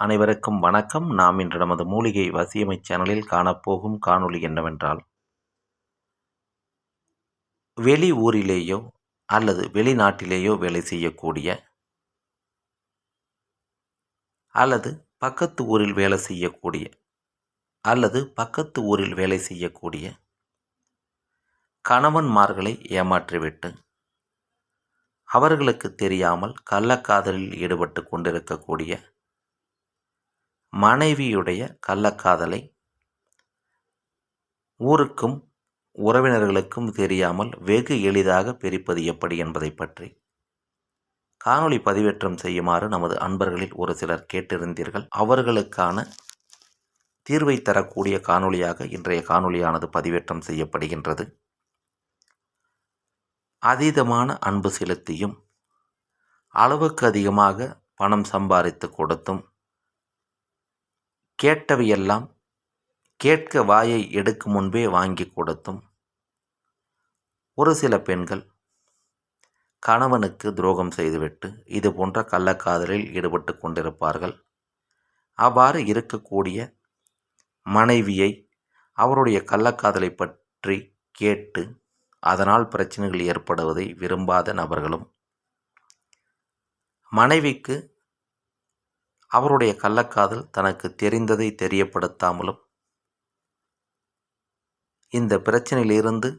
அனைவருக்கும் வணக்கம். நாம் இன்று நமது மூலிகை வசியமை சேனலில் காணப்போகும் காணொளி என்னவென்றால் வெளி ஊரிலேயோ அல்லது வெளிநாட்டிலேயோ வேலை செய்யக்கூடிய அல்லது பக்கத்து ஊரில் வேலை செய்யக்கூடிய அல்லது பக்கத்து ஊரில் வேலை செய்யக்கூடிய கணவன்மார்களை ஏமாற்றிவிட்டு அவர்களுக்கு தெரியாமல் கள்ளக்காதலில் ஈடுபட்டு கொண்டிருக்கக்கூடிய மனைவியுடைய கள்ளக்காதலை ஊருக்கும் உறவினர்களுக்கும் தெரியாமல் வெகு எளிதாக பிரிப்பது எப்படி என்பதை பற்றி காணொளி பதிவேற்றம் செய்யுமாறு நமது அன்பர்களில் ஒரு சிலர் கேட்டிருந்தீர்கள். அவர்களுக்கான தீர்வை தரக்கூடிய காணொளியாக இன்றைய காணொளியானது பதிவேற்றம் செய்யப்படுகின்றது. அதீதமான அன்பு செலுத்தியும் அளவுக்கு அதிகமாக பணம் சம்பாதித்து கொடுத்தும் கேட்டவையெல்லாம் கேட்க வாயை எடுக்கும் முன்பே வாங்கி கொடுத்தும். ஒரு சில பெண்கள் கணவனுக்கு துரோகம் செய்துவிட்டு இது போன்ற கள்ளக்காதலில் ஈடுபட்டு கொண்டிருப்பார்கள். அவ்வாறு இருக்கக்கூடிய மனைவியை அவருடைய கள்ளக்காதலை பற்றி கேட்டு அதனால் பிரச்சனைகள் ஏற்படுவதை விரும்பாத நபர்களும் மனைவிக்கு அவருடைய கள்ளக்காதல் தனக்கு தெரிந்ததை தெரியப்படுத்தாமலும் இந்த பிரச்சனையிலிருந்து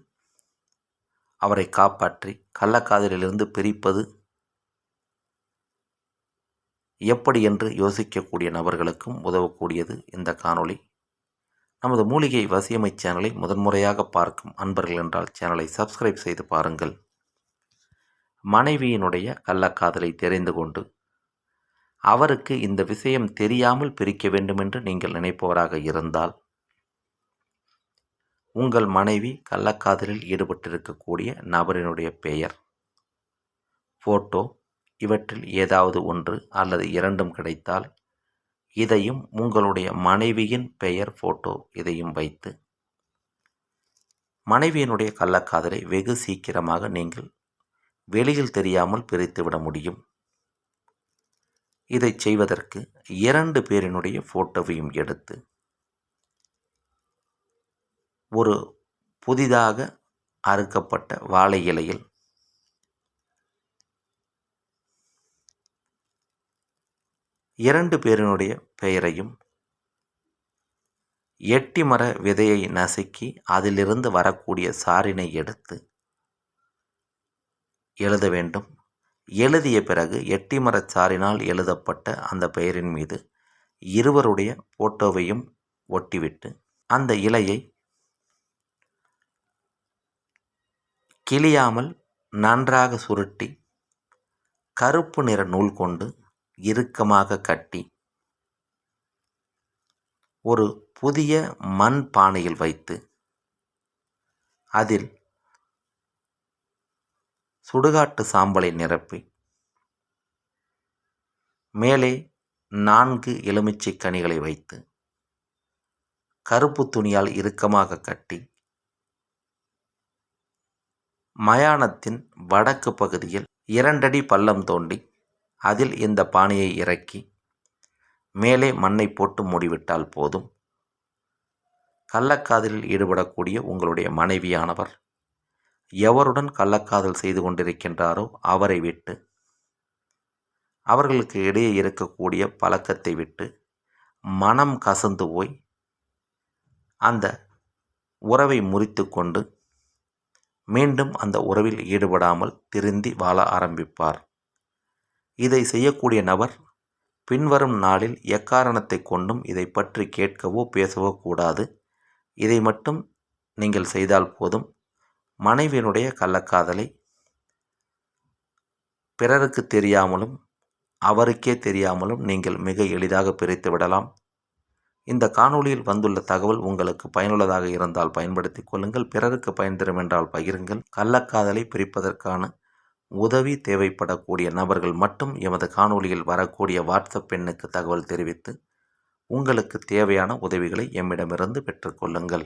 அவரை காப்பாற்றி கள்ளக்காதலிலிருந்து பிரிப்பது எப்படி என்று யோசிக்கக்கூடிய நபர்களுக்கும் உதவக்கூடியது இந்த காணொளி. நமது மூலிகை வசியமை சேனலை முதன்முறையாக பார்க்கும் அன்பர்கள் என்றால் சேனலை சப்ஸ்கிரைப் செய்து பாருங்கள். மனைவியினுடைய கள்ளக்காதலை தெரிந்து கொண்டு அவருக்கு இந்த விஷயம் தெரியாமல் பிரிக்க வேண்டுமென்று நீங்கள் நினைப்பவராக இருந்தால் உங்கள் மனைவி கள்ளக்காதலில் ஈடுபட்டிருக்கக்கூடிய நபரினுடைய பெயர் ஃபோட்டோ இவற்றில் ஏதாவது ஒன்று அல்லது இரண்டும் கிடைத்தால் இதையும் உங்களுடைய மனைவியின் பெயர் ஃபோட்டோ இதையும் வைத்து மனைவியினுடைய கள்ளக்காதலை வெகு சீக்கிரமாக நீங்கள் வெளியில் தெரியாமல் பிரித்துவிட முடியும். இதை செய்வதற்கு இரண்டு பேரினுடைய ஃபோட்டோவையும் எடுத்து ஒரு புதிதாக அறுக்கப்பட்ட வாழை இலையில் இரண்டு பேரினுடைய பெயரையும் எட்டி மர விதையை நசுக்கி அதிலிருந்து வரக்கூடிய சாரினை எடுத்து எழுத வேண்டும். எழுதிய பிறகு எட்டி மரச்சாரினால் எழுதப்பட்ட அந்த பெயரின் மீது இருவருடைய போட்டோவையும் ஒட்டிவிட்டு அந்த இலையை கிளியாமல் நன்றாக சுருட்டி கருப்பு நிற நூல் கொண்டு இறுக்கமாக கட்டி ஒரு புதிய மண் பானையில் வைத்து அதில் சுடுகாட்டு சாம்பலை நிரப்பி. மேலே நான்கு எலுமிச்சை கனிகளை வைத்து கருப்பு துணியால் இறுக்கமாக கட்டி மயானத்தின் வடக்கு பகுதியில் இரண்டடி பள்ளம் தோண்டி அதில் இந்த பானையை இறக்கி மேலே மண்ணை போட்டு மூடிவிட்டால் போதும். கள்ளக்காதலில் ஈடுபடக்கூடிய உங்களுடைய மனைவியானவர் எவருடன் கள்ளக்காதல் செய்து கொண்டிருக்கின்றாரோ அவரை விட்டு அவர்களுக்கு இடையே இருக்கக்கூடிய பழக்கத்தை விட்டு மனம் கசந்து போய் அந்த உறவை முறித்து கொண்டு மீண்டும் அந்த உறவில் ஈடுபடாமல் திருந்தி வாழ ஆரம்பிப்பார். இதை செய்யக்கூடிய நபர் பின்வரும் நாளில் எக்காரணத்தை கொண்டும் இதை பற்றி கேட்கவோ பேசவோ கூடாது. இதை மட்டும் நீங்கள் செய்தால் போதும். மனைவியினுடைய கள்ளக்காதலை பிறருக்கு தெரியாமலும் அவருக்கே தெரியாமலும் நீங்கள் மிக எளிதாக பிரித்து விடலாம். இந்த காணொளியில் வந்துள்ள தகவல் உங்களுக்கு பயனுள்ளதாக இருந்தால் பயன்படுத்திக் கொள்ளுங்கள். பிறருக்கு பயன் தரும் என்றால் பகிருங்கள். கள்ளக்காதலை பிரிப்பதற்கான உதவி தேவைப்படக்கூடிய நபர்கள் மட்டும் எமது காணொளியில் வரக்கூடிய வாட்ஸ்அப் எண்ணுக்கு தகவல் தெரிவித்து உங்களுக்கு தேவையான உதவிகளை எம்மிடமிருந்து பெற்றுக்கொள்ளுங்கள்